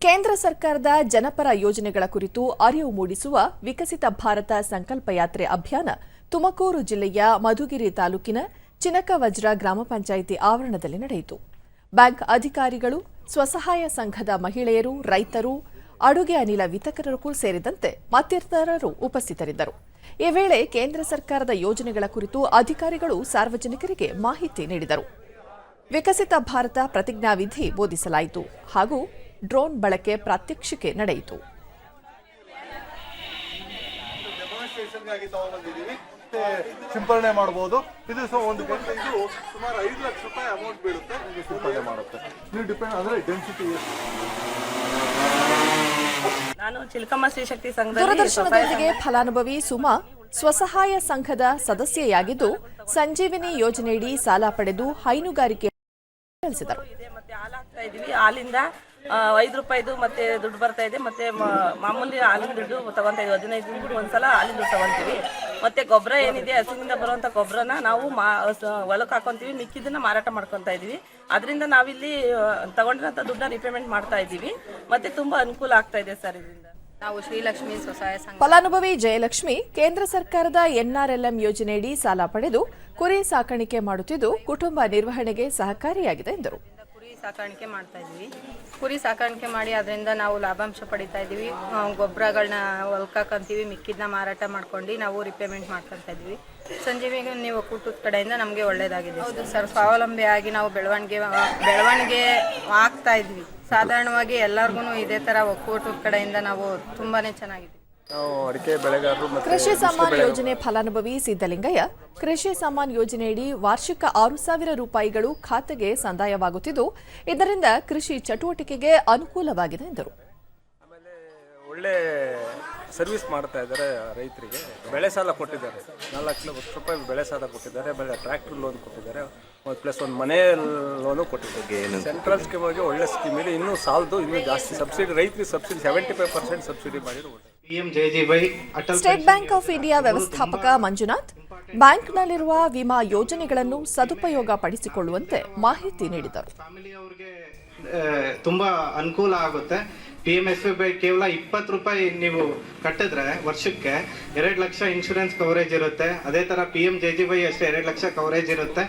ಕೇಂದ್ರ ಸರ್ಕಾರದ ಜನಪರ ಯೋಜನೆಗಳ ಕುರಿತು ಅರಿವು ಮೂಡಿಸುವ ವಿಕಸಿತ ಭಾರತ ಸಂಕಲ್ಪ ಯಾತ್ರೆ ಅಭಿಯಾನ ತುಮಕೂರು ಜಿಲ್ಲೆಯ ಮಧುಗಿರಿ ತಾಲೂಕಿನ ಚಿನಕವಜ್ರ ಗ್ರಾಮ ಪಂಚಾಯಿತಿ ಆವರಣದಲ್ಲಿ ನಡೆಯಿತು. ಬ್ಯಾಂಕ್ ಅಧಿಕಾರಿಗಳು, ಸ್ವಸಹಾಯ ಸಂಘದ ಮಹಿಳೆಯರು, ರೈತರು, ಅಡುಗೆ ಅನಿಲ ವಿತರಕರು ಸೇರಿದಂತೆ ಮತ್ತಿತರರು ಉಪಸ್ಥಿತರಿದ್ದರು. ಈ ವೇಳೆ ಕೇಂದ್ರ ಸರ್ಕಾರದ ಯೋಜನೆಗಳ ಕುರಿತು ಅಧಿಕಾರಿಗಳು ಸಾರ್ವಜನಿಕರಿಗೆ ಮಾಹಿತಿ ನೀಡಿದರು. ವಿಕಸಿತ ಭಾರತ ಪ್ರತಿಜ್ಞಾವಿಧಿ ಬೋಧಿಸಲಾಯಿತು ಹಾಗೂ ಡ್ರೋನ್ ಬಳಕೆ ಪ್ರಾತ್ಯಕ್ಷಿಕೆ ನಡೆಯಿತು. ಸಿಂಪರಣೆ ಮಾಡಬಹುದು ಇದು ಸಹ ಒಂದು ಗಂಟೆ ಇದು ಸುಮಾರು ಐದು ಲಕ್ಷ ರೂಪಾಯಿ ಅಮೌಂಟ್ ಬೀಳುತ್ತೆ. ನಿಮಗೆ ಸಿಂಪರಣೆ ಮಾಡುತ್ತೆ. ನೀವು ಡಿಪೆಂಡ್ ಅಂದ್ರೆ ಡೆನ್ಸಿಟಿ ನಾನು ಚಿಲ್ಕಮ್ಮ ಶ್ರೀಶಕ್ತಿ ಸಂಘ ದೂರದರ್ಶನದೊಂದಿಗೆ ಫಲಾನುಭವಿ ಸುಮಾ ಸ್ವಸಹಾಯ ಸಂಘದ ಸದಸ್ಯೆಯಾಗಿದ್ದು ಸಂಜೀವಿನಿ ಯೋಜನೆಯಡಿ ಸಾಲ ಪಡೆದು ಹೈನುಗಾರಿಕೆ ತಿಳಿಸಿದರು ಇದೆ ಮತ್ತೆ ಹಾಲು ಹಾಕ್ತಾ ಇದೀವಿ. ಹಾಲಿಂದ ಐದು ರೂಪಾಯಿದು ಮತ್ತೆ ದುಡ್ಡು ಬರ್ತಾ ಇದೆ. ಮತ್ತೆ ಮ- ಮಾಮೂಲಿ ಹಾಲಿನ ದುಡ್ಡು ತಗೊಂತ ಇದ್ದೀವಿ. ಹದಿನೈದು ದುಡ್ಡು ಒಂದ್ಸಲ ಹಾಲಿನ ದುಡ್ಡು ತಗೊಂತೀವಿ. ಮತ್ತೆ ಗೊಬ್ಬರ ಏನಿದೆ ಹಸುವಿನಿಂದ ಬರುವಂತ ಗೊಬ್ಬರನ ನಾವು ಮಾ ಹೊಲಕ್ಕೆ ಹಾಕೊಂತೀವಿ. ಮಿಕ್ಕಿದ್ದನ್ನ ಮಾರಾಟ ಮಾಡ್ಕೊತಾ ಇದೀವಿ ಅದರಿಂದ ನಾವಿಲ್ಲಿ ತಗೊಂಡಿರೋ ತಗೊಂಡಿರೋಂಥ ದುಡ್ಡನ್ನ ರಿಪೇಮೆಂಟ್ ಮಾಡ್ತಾ ಇದ್ದೀವಿ. ಮತ್ತೆ ತುಂಬಾ ಅನುಕೂಲ ಆಗ್ತಾ ಇದೆ ಸರ್ ಇದರಿಂದ. ನಾವು ಶ್ರೀಲಕ್ಷ್ಮಿ ಸ್ವಸಹಾಯ ಸಂಘ. ಫಲಾನುಭವಿ ಜಯಲಕ್ಷ್ಮಿ ಕೇಂದ್ರ ಸರ್ಕಾರದ ಎನ್ಆರ್ಎಲ್ಎಂ ಯೋಜನೆಯಡಿ ಸಾಲ ಪಡೆದು ಕುರಿ ಸಾಕಾಣಿಕೆ ಮಾಡುತ್ತಿದ್ದು ಕುಟುಂಬ ನಿರ್ವಹಣೆಗೆ ಸಹಕಾರಿಯಾಗಿದೆ ಎಂದರು. ಸಾಕಾಣಿಕೆ ಮಾಡ್ತಾ ಇದ್ವಿ ಕುರಿ ಸಾಕಾಣಿಕೆ ಮಾಡಿ ಅದರಿಂದ ನಾವು ಲಾಭಾಂಶ ಪಡಿತಾ ಇದೀವಿ ಗೊಬ್ಬರಗಳನ್ನ ಹೊಲ್ಕಾಕಂತೀವಿ ಮಿಕ್ಕಿದ್ನ ಮಾರಾಟ ಮಾಡ್ಕೊಂಡು ನಾವು ರಿಪೇಮೆಂಟ್ ಮಾಡ್ಕೊತಾ ಇದ್ವಿ ಸಂಜೀವಿಗೆ ನೀವು ಕೂಟದ ಕಡೆಯಿಂದ ನಮಗೆ ಒಳ್ಳೇದಾಗಿದೆ. ಹೌದು. ಸರ್ ಸ್ವಾವಲಂಬಿ ಆಗಿ ನಾವು ಬೆಳವಣಿಗೆ ಬೆಳವಣಿಗೆ ಆಗ್ತಾ ಇದ್ವಿ ಸಾಧಾರಣವಾಗಿ ಎಲ್ಲರಿಗೂ ಇದೇ ಥರ ಒಕ್ಕೂಟದ ಕಡೆಯಿಂದ ನಾವು ತುಂಬಾನೇ ಚೆನ್ನಾಗಿದ್ದೀವಿ. ನಾವು ಅಡಿಕೆ ಬೆಳೆಗಾರರು ಮತ್ತು ಕೃಷಿ ಸಮ್ಮಾನ್ ಯೋಜನೆ ಫಲಾನುಭವಿ ಸಿದ್ದಲಿಂಗಯ್ಯ ಕೃಷಿ ಸಮ್ಮಾನ್ ಯೋಜನೆಯಡಿ ವಾರ್ಷಿಕ ಆರು ಸಾವಿರ ರೂಪಾಯಿಗಳು ಖಾತೆಗೆ ಸಂದಾಯವಾಗುತ್ತಿದ್ದು ಇದರಿಂದ ಕೃಷಿ ಚಟುವಟಿಕೆಗೆ ಅನುಕೂಲವಾಗಿದೆ ಎಂದರು. ಆಮೇಲೆ ಒಳ್ಳೆ ಸರ್ವಿಸ್ ಮಾಡ್ತಾ ಇದ್ದಾರೆ ರೈತರಿಗೆ. ಬೆಳೆ ಸಾಲ ಕೊಟ್ಟಿದ್ದಾರೆ. ನಾಲ್ಕು ಲಕ್ಷ ರೂಪಾಯಿ ಬೆಳೆ ಸಾಲ ಕೊಟ್ಟಿದ್ದಾರೆ. ಆಮೇಲೆ ಟ್ರ್ಯಾಕ್ಟರ್ ಲೋನ್ ಕೊಟ್ಟಿದ್ದಾರೆ. ಪ್ಲಸ್ ಒಂದು ಮನೆ ಲೋನು ಕೊಟ್ಟಿದ್ದಾರೆ. ಸೆಂಟ್ರಲ್ ಸ್ಕೀಮ್ ಆಗಿ ಒಳ್ಳೆ ಸ್ಕೀಮ್ ಇದೆ. ಇನ್ನೂ ಸಾಲದು ಇನ್ನೂ ಜಾಸ್ತಿ ಸಬ್ಸಿಡಿ ರೈತರಿಗೆ subsidy seventy five percent subsidy ಮಾಡಿರೋ ಸ್ಟೇಟ್ ಬ್ಯಾಂಕ್ ಆಫ್ ಇಂಡಿಯಾ ವ್ಯವಸ್ಥಾಪಕ ಮಂಜುನಾಥ್ ಬ್ಯಾಂಕ್ನಲ್ಲಿರುವ ವಿಮಾ ಯೋಜನೆಗಳನ್ನು ಸದುಪಯೋಗ ಪಡಿಸಿಕೊಳ್ಳುವಂತೆ ಮಾಹಿತಿ ನೀಡಿದರು. ಫ್ಯಾಮಿಲಿ ಅವ್ರಿಗೆ ಆ, ತುಂಬಾ ಅನುಕೂಲ ಆಗುತ್ತೆ. ಪಿ ಎಂ ಎಸ್ ಬೈ ಕೇವಲ ಇಪ್ಪತ್ತು ರೂಪಾಯಿ ನೀವು ಕಟ್ಟಿದ್ರೆ ವರ್ಷಕ್ಕೆ ಎರಡು ಲಕ್ಷ ಇನ್ಶೂರೆನ್ಸ್ ಕವರೇಜ್ ಇರುತ್ತೆ. ಅದೇ ತರ ಪಿ ಎಂ ಜೆ ಜಿ ಬೈ ಅಷ್ಟೇ ಎರಡು ಲಕ್ಷ ಕವರೇಜ್ ಇರುತ್ತೆ.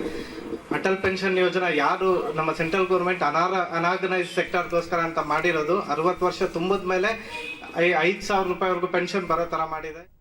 ಅಟಲ್ ಪೆನ್ಷನ್ ಯೋಜನಾ ಯಾರು ನಮ್ಮ ಸೆಂಟ್ರಲ್ ಗೌರ್ಮೆಂಟ್ ಅನಾರ ಅನಾರ್ಗನೈಸ್ ಸೆಕ್ಟರ್ಗೋಸ್ಕರ ಅಂತ ಮಾಡಿರೋದು ಅರವತ್ತು ವರ್ಷ ತುಂಬಿದ ಮೇಲೆ ಐದು ಸಾವಿರ ರೂಪಾಯಿವರೆಗೂ ಪೆನ್ಷನ್ ಬರೋ ತರ ಮಾಡಿದೆ.